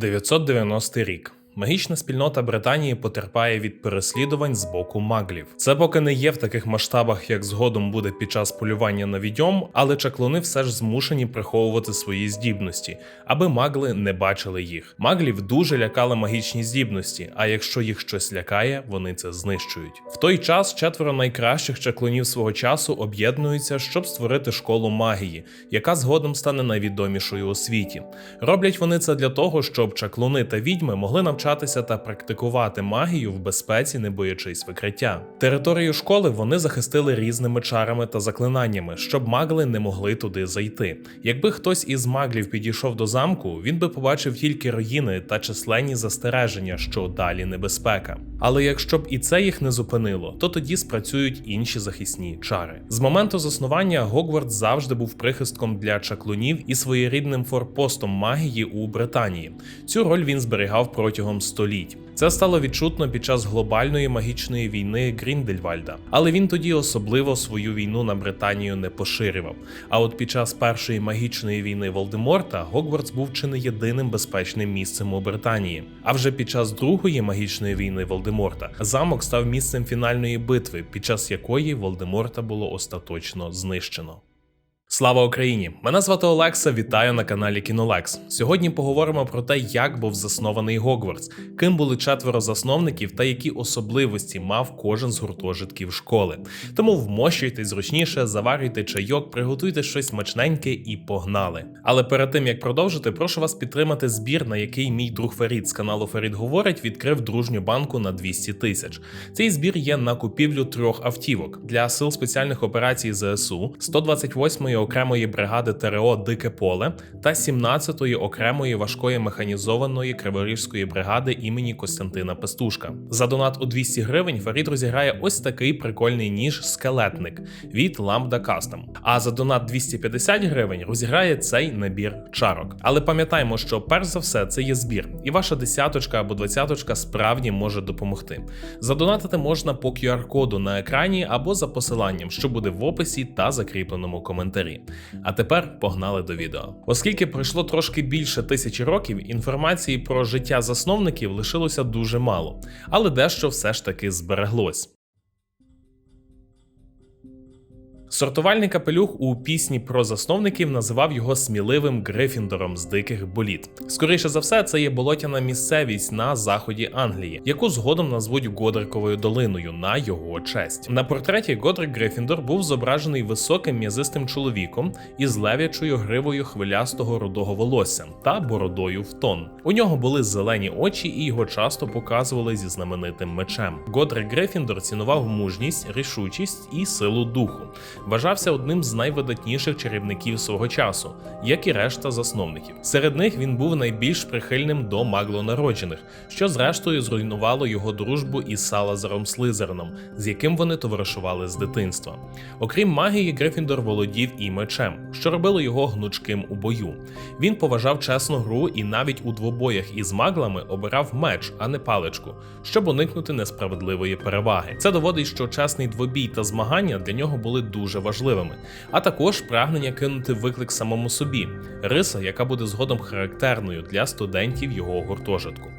990 рік. Магічна спільнота Британії потерпає від переслідувань з боку маглів. Це поки не є в таких масштабах, як згодом буде під час полювання на відьом, але чаклуни все ж змушені приховувати свої здібності, аби магли не бачили їх. Маглів дуже лякали магічні здібності, а якщо їх щось лякає, вони це знищують. В той час четверо найкращих чаклунів свого часу об'єднуються, щоб створити школу магії, яка згодом стане найвідомішою у світі. Роблять вони це для того, щоб чаклуни та відьми могли навчатися та практикувати магію в безпеці, не боячись викриття. Територію школи вони захистили різними чарами та заклинаннями, щоб магли не могли туди зайти. Якби хтось із маглів підійшов до замку, він би побачив тільки руїни та численні застереження, що далі небезпека. Але якщо б і це їх не зупинило, то тоді спрацюють інші захисні чари. З моменту заснування Гогвартс завжди був прихистком для чаклунів і своєрідним форпостом магії у Британії. Цю роль він зберігав протягом століть. Це стало відчутно під час глобальної магічної війни Гріндельвальда, але він тоді особливо свою війну на Британію не поширював. А от під час першої магічної війни Волдеморта Гогвартс був чи не єдиним безпечним місцем у Британії. А вже під час другої магічної війни Волдеморта замок став місцем фінальної битви, під час якої Волдеморта було остаточно знищено. Слава Україні! Мене звати Олекса. Вітаю на каналі Кінолекс. Сьогодні поговоримо про те, як був заснований Гогвартс, ким були четверо засновників та які особливості мав кожен з гуртожитків школи. Тому вмощуйте зручніше, заварюйте чайок, приготуйте щось смачненьке і погнали. Але перед тим як продовжити, прошу вас підтримати збір, на який мій друг Ферід з каналу Ферід говорить відкрив дружню банку на 200 тисяч. Цей збір є на купівлю трьох автівок для сил спеціальних операцій ЗСУ 128-ї окремої бригади ТРО Дике Поле та 17-ї окремої важкої механізованої криворіжської бригади імені Костянтина Пестушка. За донат у 200 гривень Фарід розіграє ось такий прикольний ніж скелетник від Lambda Custom. А за донат 250 гривень розіграє цей набір чарок. Але пам'ятаймо, що перш за все це є збір, і ваша десяточка або двадцяточка справді може допомогти. Задонатити можна по QR-коду на екрані або за посиланням, що буде в описі та закріпленому коментарі. А тепер погнали до відео. Оскільки пройшло трошки більше тисячі років, інформації про життя засновників лишилося дуже мало, але дещо все ж таки збереглось. Сортувальний капелюх у пісні про засновників називав його сміливим Грифіндором з диких боліт. Скоріше за все, це є болотяна місцевість на заході Англії, яку згодом назвуть Годриковою долиною на його честь. На портреті Годрик Грифіндор був зображений високим м'язистим чоловіком із лев'ячою гривою хвилястого рудого волосся та бородою в тон. У нього були зелені очі, і його часто показували зі знаменитим мечем. Годрик Грифіндор цінував мужність, рішучість і силу духу вважався одним з найвидатніших чарівників свого часу, як і решта засновників. Серед них він був найбільш прихильним до маглонароджених, що зрештою зруйнувало його дружбу із Салазаром Слизерном, з яким вони товаришували з дитинства. Окрім магії, Грифіндор володів і мечем, що робило його гнучким у бою. Він поважав чесну гру і навіть у двобоях із маглами обирав меч, а не паличку, щоб уникнути несправедливої переваги. Це доводить, що чесний двобій та змагання для нього були дуже важливими, а також прагнення кинути виклик самому собі, риса, яка буде згодом характерною для студентів його гуртожитку.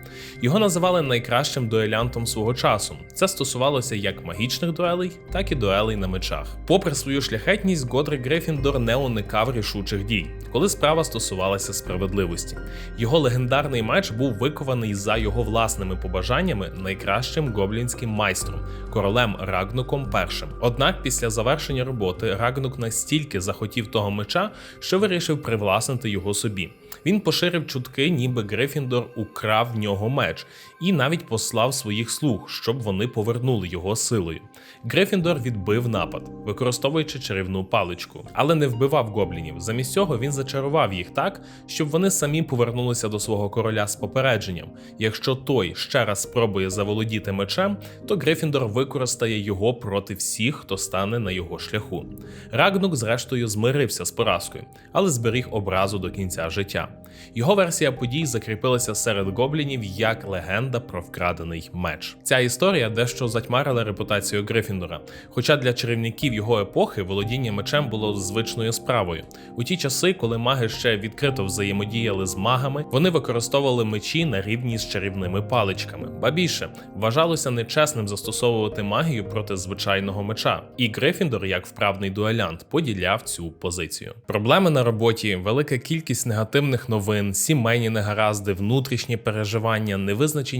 Його називали найкращим дуелянтом свого часу. Це стосувалося як магічних дуелей, так і дуелей на мечах. Попри свою шляхетність, Годрик Грифіндор не уникав рішучих дій, коли справа стосувалася справедливості. Його легендарний меч був викований за його власними побажаннями найкращим гоблінським майстром, королем Рагнуком І. Однак після завершення роботи Рагнук настільки захотів того меча, що вирішив привласнити його собі. Він поширив чутки, ніби Грифіндор украв в нього меч, і навіть послав своїх слуг, щоб вони повернули його силою. Грифіндор відбив напад, використовуючи чарівну паличку, але не вбивав гоблінів. Замість цього він зачарував їх так, щоб вони самі повернулися до свого короля з попередженням. Якщо той ще раз спробує заволодіти мечем, то Грифіндор використає його проти всіх, хто стане на його шляху. Рагнук, зрештою, змирився з поразкою, але зберіг образу до кінця життя. Його версія подій закріпилася серед гоблінів як легенда про вкрадений меч. Ця історія дещо затьмарила репутацію Грифіндора. Хоча для чарівників його епохи володіння мечем було звичною справою. У ті часи, коли маги ще відкрито взаємодіяли з магами, вони використовували мечі на рівні з чарівними паличками. Ба більше вважалося нечесним застосовувати магію проти звичайного меча. І Грифіндор, як вправний дуелянт, поділяв цю позицію. Проблеми на роботі, велика кількість негативних новин, сімейні негаразди, внутрішні переживання,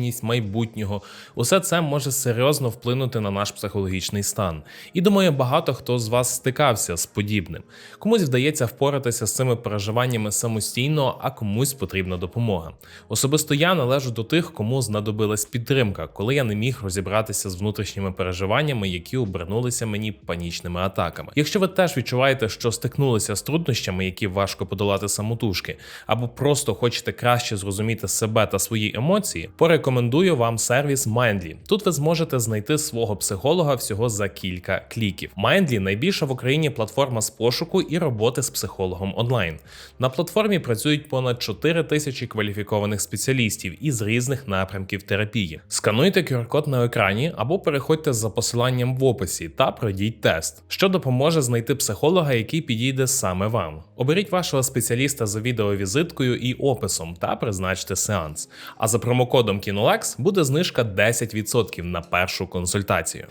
невизначеність майбутнього усе це може серйозно вплинути на наш психологічний стан. І думаю, багато хто з вас стикався з подібним. Комусь вдається впоратися з цими переживаннями самостійно, а комусь потрібна допомога. Особисто я належу до тих, кому знадобилась підтримка, коли я не міг розібратися з внутрішніми переживаннями, які обернулися мені панічними атаками. Якщо ви теж відчуваєте, що стикнулися з труднощами, які важко подолати самотужки, або просто хочете краще зрозуміти себе та свої емоції, порекомендую вам сервіс Mindly. Тут ви зможете знайти свого психолога всього за кілька кліків. Mindly – найбільша в Україні платформа з пошуку і роботи з психологом онлайн. На платформі працюють понад 4 тисячі кваліфікованих спеціалістів із різних напрямків терапії. Скануйте QR-код на екрані або переходьте за посиланням в описі та пройдіть тест, що допоможе знайти психолога, який підійде саме вам. Оберіть вашого спеціаліста за відеовізиткою і описом та призначте сеанс. А за промокодом KinoLex буде знижка 10% на першу консультацію.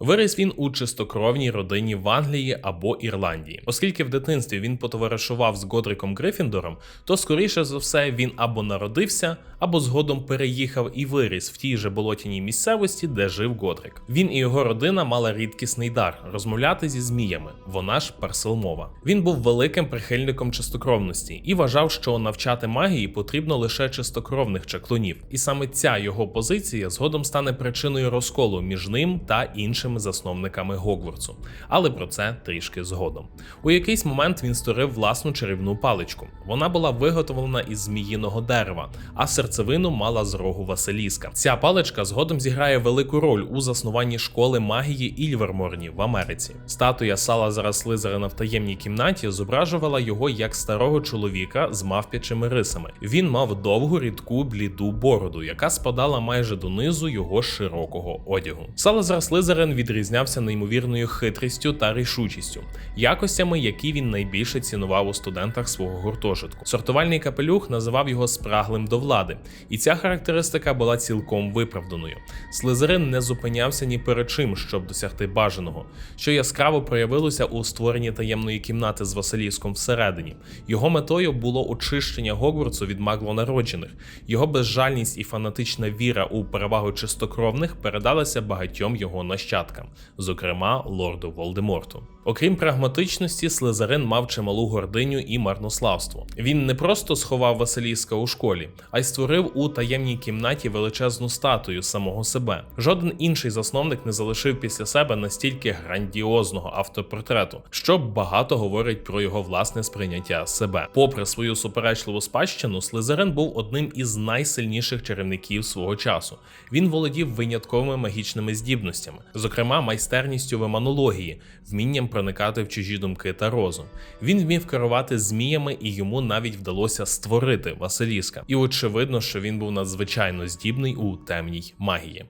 Виріс він у чистокровній родині в Англії або Ірландії. Оскільки в дитинстві він потоваришував з Годриком Грифіндором, то скоріше за все він або народився, або згодом переїхав і виріс в тій же болотяній місцевості, де жив Годрик. Він і його родина мала рідкісний дар розмовляти зі зміями. Вона ж парселмова. Він був великим прихильником чистокровності і вважав, що навчати магії потрібно лише чистокровних чаклунів. І саме ця його позиція згодом стане причиною розколу між ним та іншими засновниками Гогвартсу. Але про це трішки згодом. У якийсь момент він створив власну чарівну паличку. Вона була виготовлена із зміїного дерева, а серцевину мала з рогу Василіска. Ця паличка згодом зіграє велику роль у заснуванні школи магії Ільверморні в Америці. Статуя Салазара Слизерина в таємній кімнаті зображувала його як старого чоловіка з мавпячими рисами. Він мав довгу рідку бліду бороду, яка спадала майже донизу його широкого одягу. Салазар Слизерин відрізнявся неймовірною хитрістю та рішучістю, якостями, які він найбільше цінував у студентах свого гуртожитку. Сортувальний капелюх називав його спраглим до влади, і ця характеристика була цілком виправданою. Слизерин не зупинявся ні перед чим, щоб досягти бажаного, що яскраво проявилося у створенні таємної кімнати з Василіском всередині. Його метою було очищення Гогвартсу від маглонароджених. Його безжальність і фанатична віра у перевагу чистокровних передалася багатьом його нащадкам, зокрема лорду Волдеморту. Окрім прагматичності, Слизерин мав чималу гординю і марнославство. Він не просто сховав Василіска у школі, а й створив у таємній кімнаті величезну статую самого себе. Жоден інший засновник не залишив після себе настільки грандіозного автопортрету, що багато говорить про його власне сприйняття себе. Попри свою суперечливу спадщину, Слизерин був одним із найсильніших чарівників свого часу. Він володів винятковими магічними здібностями, зокрема майстерністю в еманології, вмінням проникати в чужі думки та розум. Він вмів керувати зміями, і йому навіть вдалося створити Василіска. І очевидно, що він був надзвичайно здібний у темній магії.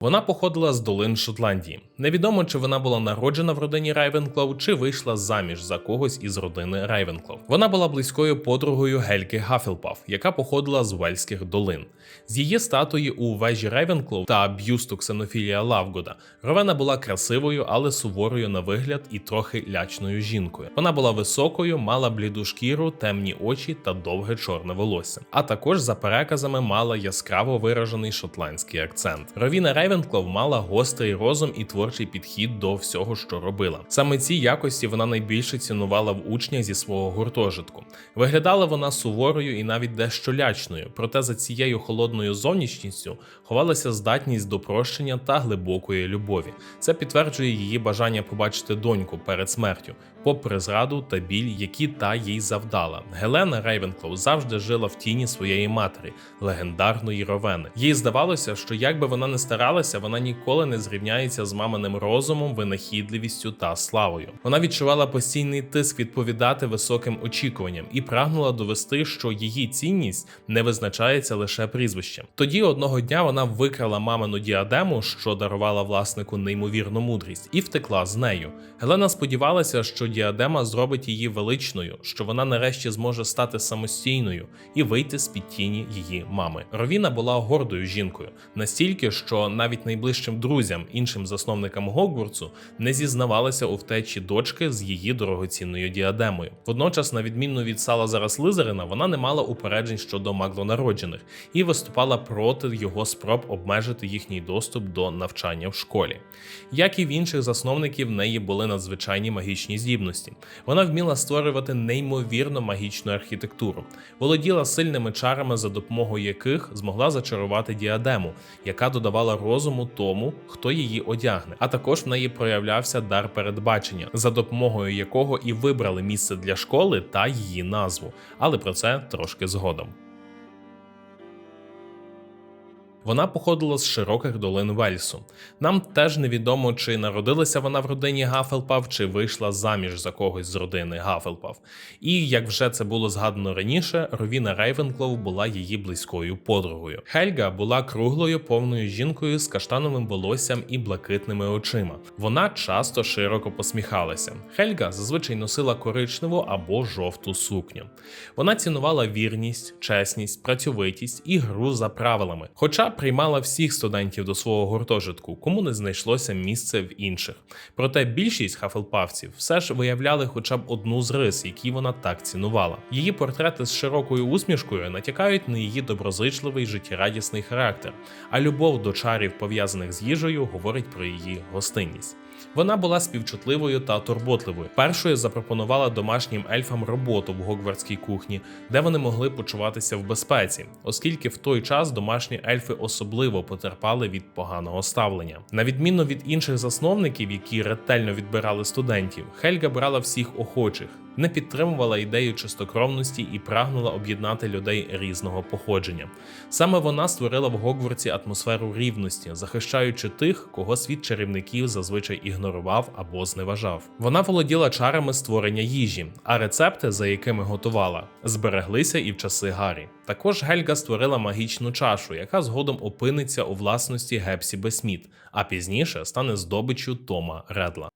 Вона походила з долин Шотландії. Невідомо, чи вона була народжена в родині Райвенклоу, чи вийшла заміж за когось із родини Райвенклоу. Вона була близькою подругою Гельки Гафелпаф, яка походила з Уельських долин. З її статуї у вежі Райвенклоу та б'юсту Ксенофілія Лавгода Ровена була красивою, але суворою на вигляд і трохи лячною жінкою. Вона була високою, мала бліду шкіру, темні очі та довге чорне волосся. А також за переказами мала яскраво виражений шотландський акцент. Ровіна Рейвенклов мала гострий розум і творчий підхід до всього, що робила. Саме ці якості вона найбільше цінувала в учнях зі свого гуртожитку. Виглядала вона суворою і навіть дещо лячною, проте за цією холодною зовнішністю ховалася здатність до прощення та глибокої любові. Це підтверджує її бажання побачити доньку перед смертю, попри зраду та біль, які та їй завдала. Гелена Рейвенклоу завжди жила в тіні своєї матері, легендарної Ровени. Їй здавалося, що як би вона не старалася, здавалося, вона ніколи не зрівняється з маминим розумом, винахідливістю та славою. Вона відчувала постійний тиск відповідати високим очікуванням і прагнула довести, що її цінність не визначається лише прізвищем. Тоді одного дня вона викрала мамину діадему, що дарувала власнику неймовірну мудрість, і втекла з нею. Гелена сподівалася, що діадема зробить її величною, що вона нарешті зможе стати самостійною і вийти з під тіні її мами. Ровіна була гордою жінкою, настільки, що навіть найближчим друзям, іншим засновникам Гогвартсу, не зізнавалися у втечі дочки з її дорогоцінною діадемою. Водночас, на відміну від Салазара Слизерина, вона не мала упереджень щодо маглонароджених і виступала проти його спроб обмежити їхній доступ до навчання в школі. Як і в інших засновників, в неї були надзвичайні магічні здібності. Вона вміла створювати неймовірно магічну архітектуру, володіла сильними чарами, за допомогою яких змогла зачарувати діадему, яка додавала розуму тому, хто її одягне. А також в неї проявлявся дар передбачення, за допомогою якого і вибрали місце для школи та її назву. Але про це трошки згодом. Вона походила з широких долин Вельсу. Нам теж невідомо, чи народилася вона в родині Гафелпав, чи вийшла заміж за когось з родини Гафелпав. І як вже це було згадано раніше, Ровіна Рейвенклоу була її близькою подругою. Хельга була круглою повною жінкою з каштановим волоссям і блакитними очима. Вона часто широко посміхалася. Хельга зазвичай носила коричневу або жовту сукню. Вона цінувала вірність, чесність, працьовитість і гру за правилами. Хоча приймала всіх студентів до свого гуртожитку, кому не знайшлося місце в інших. Проте більшість хафелпавців все ж виявляли хоча б одну з рис, які вона так цінувала. Її портрети з широкою усмішкою натякають на її доброзичливий життєрадісний характер, а любов до чарів, пов'язаних з їжею, говорить про її гостинність. Вона була співчутливою та турботливою. Першою запропонувала домашнім ельфам роботу в гогвардській кухні, де вони могли почуватися в безпеці, оскільки в той час домашні ельфи особливо потерпали від поганого ставлення. На відміну від інших засновників, які ретельно відбирали студентів, Хельга брала всіх охочих. Не підтримувала ідею чистокровності і прагнула об'єднати людей різного походження. Саме вона створила в Гогвартсі атмосферу рівності, захищаючи тих, кого світ чарівників зазвичай ігнорував або зневажав. Вона володіла чарами створення їжі, а рецепти, за якими готувала, збереглися і в часи Гаррі. Також Гельга створила магічну чашу, яка згодом опиниться у власності Гепсі Бесміт, а пізніше стане здобиччю Тома Редла.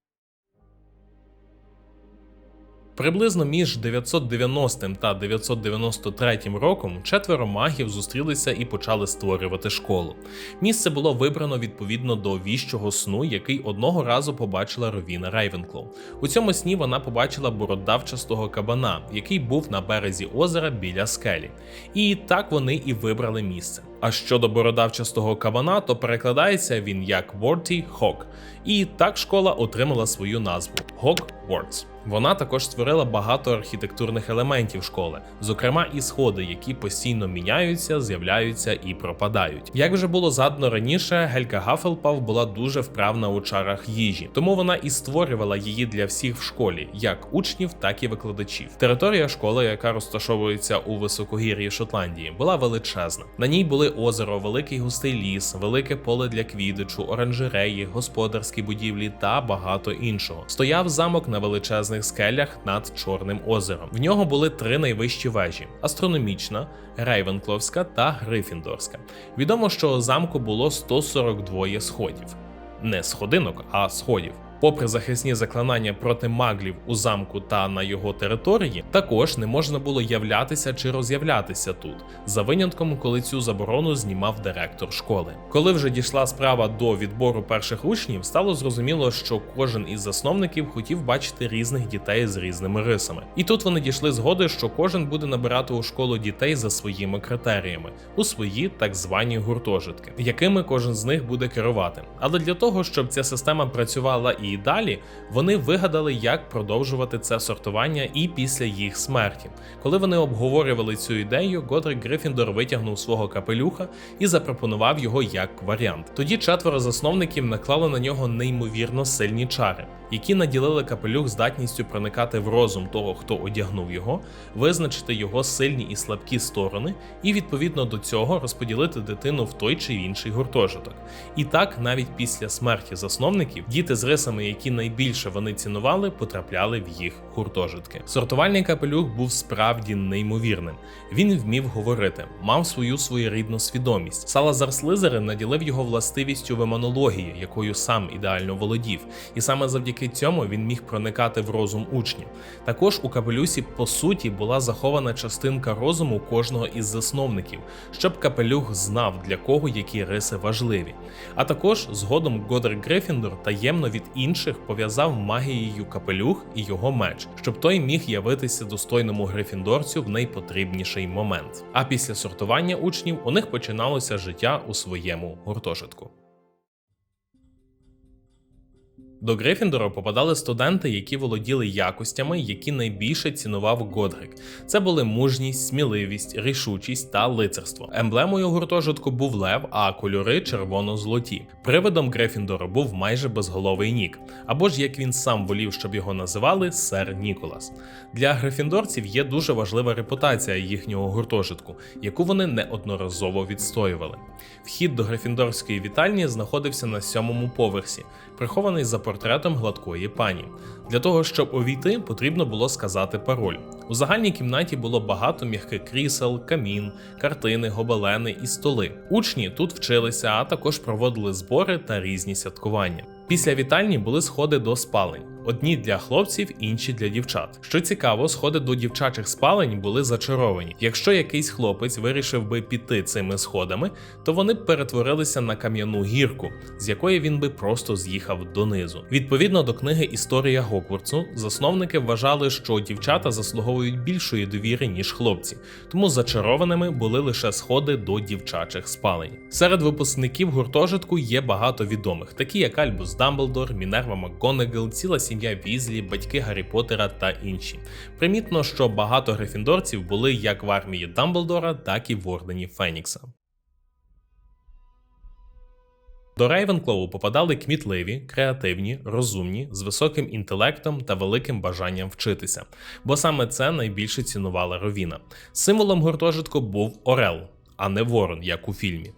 Приблизно між 990 та 993 роком четверо магів зустрілися і почали створювати школу. Місце було вибрано відповідно до віщого сну, який одного разу побачила Ровіна Рейвенклоу. У цьому сні вона побачила бородавчастого кабана, який був на березі озера біля скелі. І так вони і вибрали місце. А щодо бородавчастого кабана, то перекладається він як Ворті Хок. І так школа отримала свою назву Hogwarts. Вона також створила багато архітектурних елементів школи, зокрема і сходи, які постійно міняються, з'являються і пропадають. Як вже було задано раніше, Гелька Гафелпав була дуже вправна у чарах їжі, тому вона і створювала її для всіх в школі, як учнів, так і викладачів. Територія школи, яка розташовується у високогір'ї Шотландії, була величезна. На ній були озеро, великий густий ліс, велике поле для квідичу, оранжереї, господарські будівлі та багато іншого. Стояв замок на величезних скелях над Чорним озером. В нього були три найвищі вежі: астрономічна, Рейвенкловська та Грифіндорська. Відомо, що замку було 142 сходів. Не сходинок, а сходів. Попри захисні заклинання проти маглів у замку та на його території, також не можна було являтися чи роз'являтися тут, за винятком, коли цю заборону знімав директор школи. Коли вже дійшла справа до відбору перших учнів, стало зрозуміло, що кожен із засновників хотів бачити різних дітей з різними рисами. І тут вони дійшли згоди, що кожен буде набирати у школу дітей за своїми критеріями, у свої так звані гуртожитки, якими кожен з них буде керувати. Але для того, щоб ця система працювала і далі, вони вигадали, як продовжувати це сортування і після їх смерті. Коли вони обговорювали цю ідею, Годрик Грифіндор витягнув свого капелюха і запропонував його як варіант. Тоді четверо засновників наклали на нього неймовірно сильні чари. Які наділили капелюх здатністю проникати в розум того, хто одягнув його, визначити його сильні і слабкі сторони, і відповідно до цього розподілити дитину в той чи інший гуртожиток. І так, навіть після смерті засновників, діти з рисами, які найбільше вони цінували, потрапляли в їх гуртожитки. Сортувальний капелюх був справді неймовірним. Він вмів говорити, мав свою своєрідну свідомість. Салазар Слизерин наділив його властивістю вимонології, якою сам ідеально володів, і саме завдяки цьому він міг проникати в розум учнів. Також у капелюсі, по суті, була захована частинка розуму кожного із засновників, щоб капелюх знав, для кого які риси важливі. А також згодом Годрик Грифіндор таємно від інших пов'язав магією капелюх і його меч, щоб той міг явитися достойному грифіндорцю в найпотрібніший момент. А після сортування учнів у них починалося життя у своєму гуртожитку. До Грифіндора попадали студенти, які володіли якостями, які найбільше цінував Годрик. Це були мужність, сміливість, рішучість та лицарство. Емблемою гуртожитку був лев, а кольори червоно-золоті. Привидом Грифіндора був майже безголовий Нік, або ж як він сам волів, щоб його називали сер Ніколас. Для грифіндорців є дуже важлива репутація їхнього гуртожитку, яку вони неодноразово відстоювали. Вхід до грифіндорської вітальні знаходився на сьомому поверсі, прихований за портретом гладкої пані. Для того, щоб увійти, потрібно було сказати пароль. У загальній кімнаті було багато м'яких крісел, камін, картини, гобелени і столи. Учні тут вчилися, а також проводили збори та різні святкування. Після вітальні були сходи до спалень. Одні для хлопців, інші для дівчат. Що цікаво, сходи до дівчачих спалень були зачаровані. Якщо якийсь хлопець вирішив би піти цими сходами, то вони б перетворилися на кам'яну гірку, з якої він би просто з'їхав донизу. Відповідно до книги Історія Гогвартсу, засновники вважали, що дівчата заслуговують більшої довіри, ніж хлопці, тому зачарованими були лише сходи до дівчачих спалень. Серед випускників гуртожитку є багато відомих, такі як Альбус Дамблдор, Мінерва МакГонагал, ціла сім'я Візлі, батьки Гаррі Поттера та інші. Примітно, що багато грифіндорців були як в армії Дамблдора, так і в ордені Фенікса. До Рейвенклоу попадали кмітливі, креативні, розумні, з високим інтелектом та великим бажанням вчитися, бо саме це найбільше цінувала Ровіна. Символом гуртожитку був Орел, а не Ворон, як у фільмі.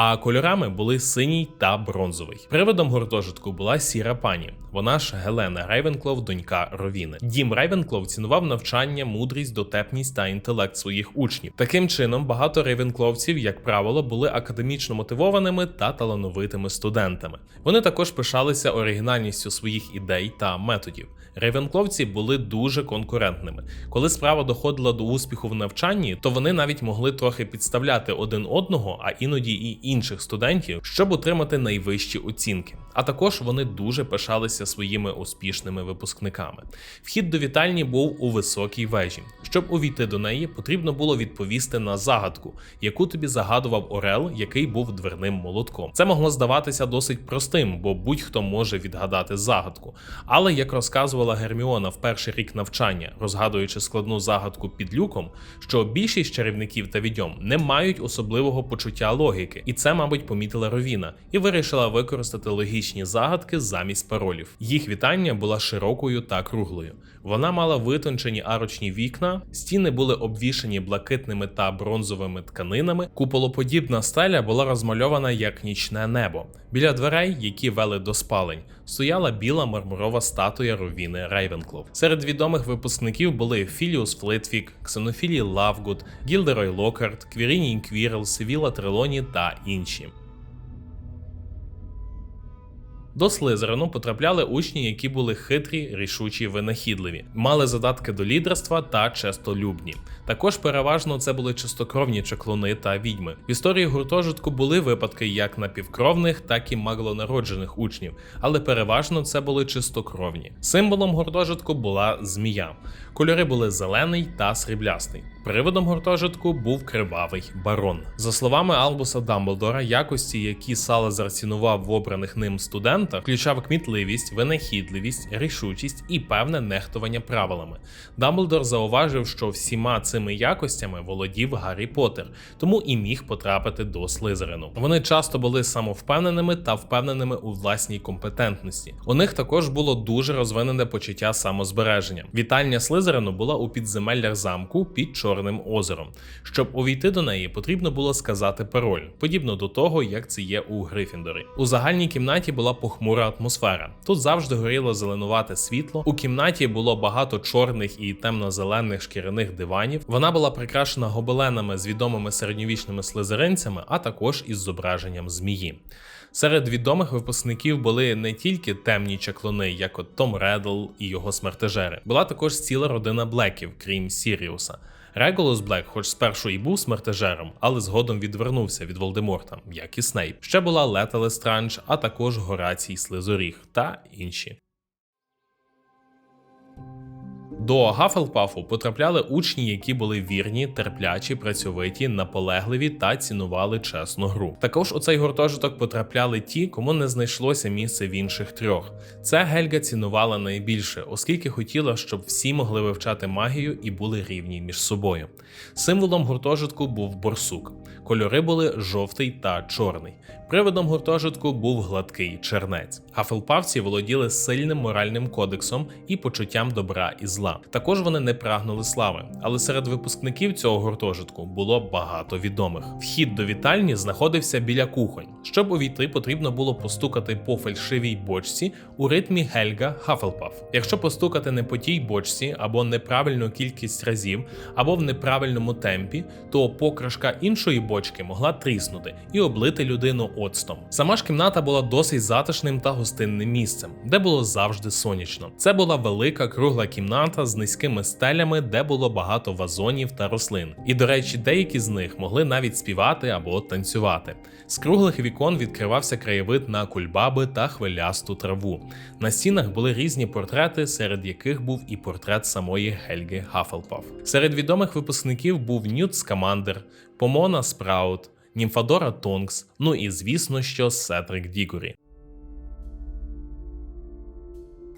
А кольорами були синій та бронзовий. Приводом гуртожитку була сіра пані. Вона ж Гелена Рейвенклов, донька Ровіни. Дім Рейвенклов цінував навчання, мудрість, дотепність та інтелект своїх учнів. Таким чином, багато рейвенкловців, як правило, були академічно мотивованими та талановитими студентами. Вони також пишалися оригінальністю своїх ідей та методів. Рейвенкловці були дуже конкурентними. Коли справа доходила до успіху в навчанні, то вони навіть могли трохи підставляти один одного, а іноді і інших студентів, щоб отримати найвищі оцінки. А також вони дуже пишалися своїми успішними випускниками. Вхід до вітальні був у високій вежі. Щоб увійти до неї, потрібно було відповісти на загадку, яку тобі загадував Орел, який був дверним молотком. Це могло здаватися досить простим, бо будь-хто може відгадати загадку. Але як розказувала Герміона в перший рік навчання, розгадуючи складну загадку під люком, що більшість чарівників та відьом не мають особливого почуття логіки, і це, мабуть, помітила Ровіна, і вирішила використати логічні загадки замість паролів. Їх вітання була широкою та круглою. Вона мала витончені арочні вікна, стіни були обвішані блакитними та бронзовими тканинами. Куполоподібна стеля була розмальована як нічне небо. Біля дверей, які вели до спалень, стояла біла мармурова статуя Ровіни Рейвенклов. Серед відомих випускників були Філіус Флитвік, Ксенофілій Лавгуд, Гілдерой Локарт, Квіріній Квірл, Севіла Трелоні та інші. До Слизерину потрапляли учні, які були хитрі, рішучі, винахідливі, мали задатки до лідерства та честолюбні. Також переважно це були чистокровні чаклуни та відьми. В історії гуртожитку були випадки як напівкровних, так і маглонароджених учнів, але переважно це були чистокровні. Символом гуртожитку була змія. Кольори були зелений та сріблястий. Приводом гуртожитку був кривавий барон. За словами Албуса Дамблдора, якості, які Салазар цінував в обраних ним студентах, елементах включав кмітливість, винахідливість, рішучість і певне нехтування правилами. Дамблдор зауважив, що всіма цими якостями володів Гаррі Поттер, тому і міг потрапити до Слизерину. Вони часто були самовпевненими та впевненими у власній компетентності. У них також було дуже розвинене почуття самозбереження. Вітальня Слизерину була у підземеллях замку під Чорним озером. Щоб увійти до неї, потрібно було сказати пароль, подібно до того, як це є у Грифіндорі. У загальній кімнаті була похмура атмосфера. Тут завжди горіло зеленувате світло. У кімнаті було багато чорних і темно-зелених шкіряних диванів. Вона була прикрашена гобеленами з відомими середньовічними слизеринцями, а також із зображенням змії. Серед відомих випускників були не тільки темні чаклуни, як от Том Реддл і його смертежери. Була також ціла родина Блеків, крім Сіріуса. Регулус Блек, хоч спершу і був смертежером, але згодом відвернувся від Волдеморта, як і Снейп. Ще була Лета Лестранж, а також Горацій Слизоріг та інші. До Гафелпафу потрапляли учні, які були вірні, терплячі, працьовиті, наполегливі та цінували чесну гру. Також у цей гуртожиток потрапляли ті, кому не знайшлося місце в інших трьох. Це Гельга цінувала найбільше, оскільки хотіла, щоб всі могли вивчати магію і були рівні між собою. Символом гуртожитку був борсук. Кольори були жовтий та чорний. Приводом гуртожитку був гладкий чернець. Гафелпавці володіли сильним моральним кодексом і почуттям добра і зла. Також вони не прагнули слави, але серед випускників цього гуртожитку було багато відомих. Вхід до вітальні знаходився біля кухонь. Щоб увійти, потрібно було постукати по фальшивій бочці у ритмі Гельга Хафелпаф. Якщо постукати не по тій бочці або неправильну кількість разів, або в неправильному темпі, то покришка іншої бочки могла тріснути і облити людину оцтом. Сама ж кімната була досить затишним та гостинним місцем, де було завжди сонячно. Це була велика кругла кімната з низькими стелями, де було багато вазонів та рослин. І, до речі, деякі з них могли навіть співати або танцювати. З круглих вікон відкривався краєвид на кульбаби та хвилясту траву. На стінах були різні портрети, серед яких був і портрет самої Гельги Гафелпаф. Серед відомих випускників був Нют Скамандер, Помона Спраут, Німфадора Тонкс, ну і звісно, що Сетрик Дігорі.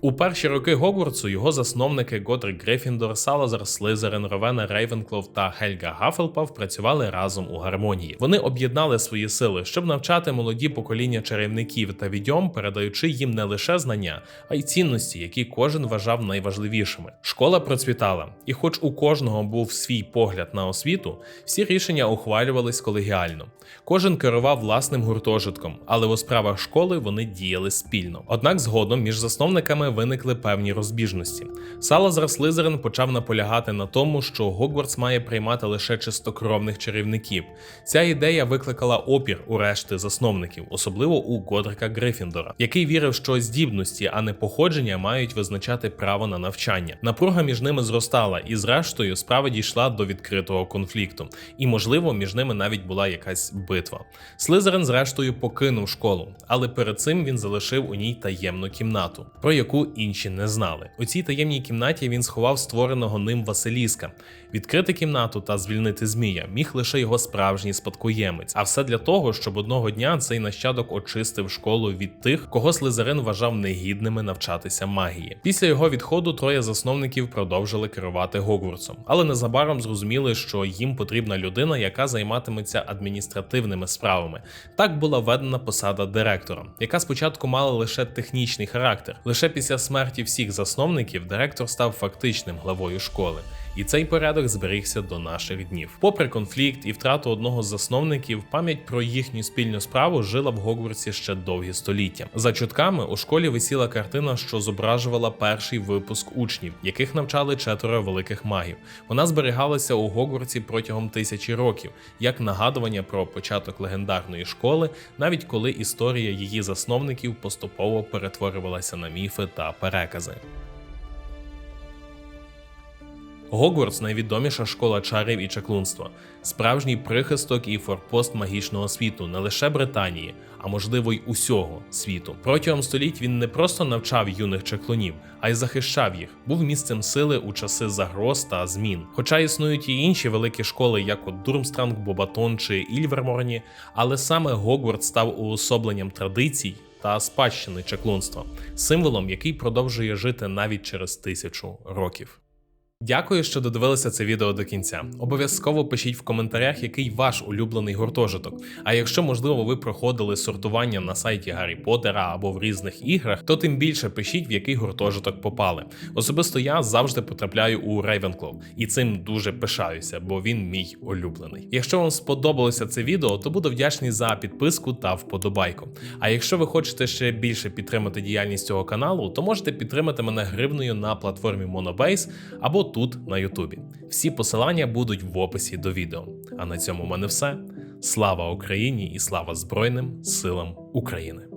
У перші роки Гогвартсу його засновники Годрик Грифіндор, Салазар Слизерин, Ровена Рейвенклов та Гельга Гафелпав працювали разом у гармонії. Вони об'єднали свої сили, щоб навчати молоді покоління чарівників та відьом, передаючи їм не лише знання, а й цінності, які кожен вважав найважливішими. Школа процвітала, і, хоч у кожного був свій погляд на освіту, всі рішення ухвалювались колегіально. Кожен керував власним гуртожитком, але у справах школи вони діяли спільно. Однак згодом між засновниками виникли певні розбіжності. Салазар Слизерин почав наполягати на тому, що Гогвартс має приймати лише чистокровних чарівників. Ця ідея викликала опір у решти засновників, особливо у Годрика Грифіндора, який вірив, що здібності, а не походження, мають визначати право на навчання. Напруга між ними зростала, і зрештою справа дійшла до відкритого конфлікту. І, можливо, між ними навіть була якась битва. Слизерин, зрештою, покинув школу, але перед цим він залишив у ній таємну кімнату, про яку інші не знали. У цій таємній кімнаті він сховав створеного ним Василіска. Відкрити кімнату та звільнити змія міг лише його справжній спадкоємець, а все для того, щоб одного дня цей нащадок очистив школу від тих, кого Слизерин вважав негідними навчатися магії. Після його відходу троє засновників продовжили керувати Гогвартсом, але незабаром зрозуміли, що їм потрібна людина, яка займатиметься адміністративними справами. Так була введена посада директора, яка спочатку мала лише технічний характер. Лише після смерті всіх засновників директор став фактичним главою школи. І цей порядок зберігся до наших днів. Попри конфлікт і втрату одного з засновників, пам'ять про їхню спільну справу жила в Гогвартсі ще довгі століття. За чутками у школі висіла картина, що зображувала перший випуск учнів, яких навчали четверо великих магів. Вона зберігалася у Гогвартсі протягом тисячі років, як нагадування про початок легендарної школи, навіть коли історія її засновників поступово перетворювалася на міфи та перекази. Гогвартс найвідоміша школа чарів і чаклунства, справжній прихисток і форпост магічного світу не лише Британії, а можливо й усього світу. Протягом століть він не просто навчав юних чаклунів, а й захищав їх, був місцем сили у часи загроз та змін. Хоча існують і інші великі школи, як от Дурмстранг, Бобатон чи Ільверморні, але саме Гогвартс став уособленням традицій та спадщини чаклунства, символом, який продовжує жити навіть через тисячу років. Дякую, що додивилися це відео до кінця. Обов'язково пишіть в коментарях, який ваш улюблений гуртожиток. А якщо, можливо, ви проходили сортування на сайті Гаррі Поттера або в різних іграх, то тим більше пишіть, в який гуртожиток попали. Особисто я завжди потрапляю у Ravenclaw, і цим дуже пишаюся, бо він мій улюблений. Якщо вам сподобалося це відео, то буду вдячний за підписку та вподобайку. А якщо ви хочете ще більше підтримати діяльність цього каналу, то можете підтримати мене гривнею на платформі Monobase або тут на Ютубі. Всі посилання будуть в описі до відео. А на цьому в мене все. Слава Україні і слава Збройним силам України!